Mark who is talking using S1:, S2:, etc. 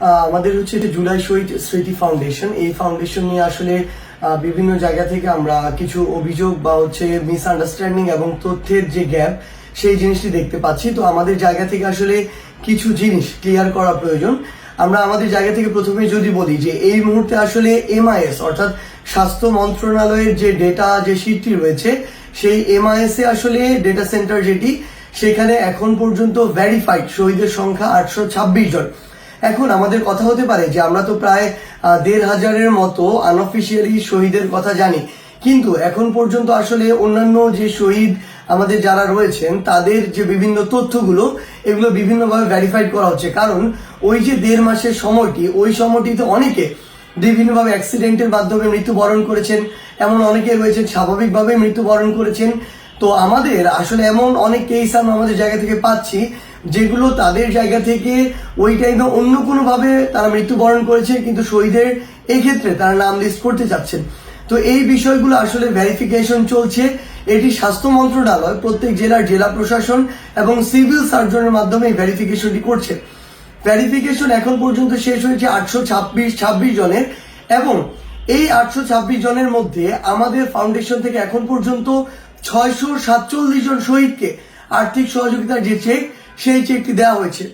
S1: আমাদের হচ্ছে জুলাই শহীদ স্মৃতি ফাউন্ডেশন। এই ফাউন্ডেশন নিয়ে আসলে বিভিন্ন জায়গা থেকে আমরা কিছু অভিযোগ বা হচ্ছে মিসআন্ডারস্ট্যান্ডিং এবং তথ্যের যে গ্যাপ সেই জিনিসটি দেখতে পাচ্ছি। তো আমাদের জায়গা থেকে আসলে কিছু জিনিস ক্লিয়ার করা প্রয়োজন। আমরা আমাদের জায়গা থেকে প্রথমে যদি বলি যে, এই মুহূর্তে আসলে এমআইএস অর্থাৎ স্বাস্থ্য মন্ত্রণালয়ের যে ডেটা যে শীটটি রয়েছে, সেই এমআইএস এ আসলে ডেটা সেন্টার যেটি, সেখানে এখন পর্যন্ত ভেরিফাইড শহীদের সংখ্যা আটশো ছাব্বিশ জন। এখন আমাদের কথা হতে পারে যে আমরা তো প্রায় দেড় হাজারের মতো আনঅফিসিয়ালি শহীদের কথা জানি। কিন্তু এখন পর্যন্ত আসলে অন্যান্য যে শহীদ আমাদের যারা রয়েছেন, তাদের যে বিভিন্ন তথ্যগুলো, এগুলো বিভিন্নভাবে ভেরিফাইড করা হচ্ছে। কারণ ওই যে দেড় মাসের সময়টি, ওই সময়টিতে অনেকে বিভিন্নভাবে অ্যাক্সিডেন্টের মাধ্যমে মৃত্যুবরণ করেছেন, এমন অনেকে রয়েছেন স্বাভাবিকভাবে মৃত্যুবরণ করেছেন। তো আমাদের আসলে এমন অনেক কেস আমরা আমাদের জায়গা থেকে পাচ্ছি যেগুলো তাদের জায়গা থেকে ওই টাইমে অন্য কোনোভাবে তারা মৃত্যুবরণ করেছে, কিন্তু শহীদের এই ক্ষেত্রে তারা নাম লিস্ট করতে চাচ্ছেন। তো এই বিষয়গুলো আসলে ভেরিফিকেশন চলছে। এটি স্বাস্থ্য মন্ত্রণালয়, প্রত্যেক জেলার জেলা প্রশাসন এবং সিভিল সার্জনের মাধ্যমে এই ভেরিফিকেশনটি করছে। ভেরিফিকেশন এখন পর্যন্ত শেষ হয়েছে আটশো ছাব্বিশ ছাব্বিশ জনের এবং এই আটশো ছাব্বিশ জনের মধ্যে আমাদের ফাউন্ডেশন থেকে এখন পর্যন্ত ছয়শো সাতচল্লিশ জন শহীদকে আর্থিক সহযোগিতার যে চেক সেই চেকটি দেওয়া হয়েছে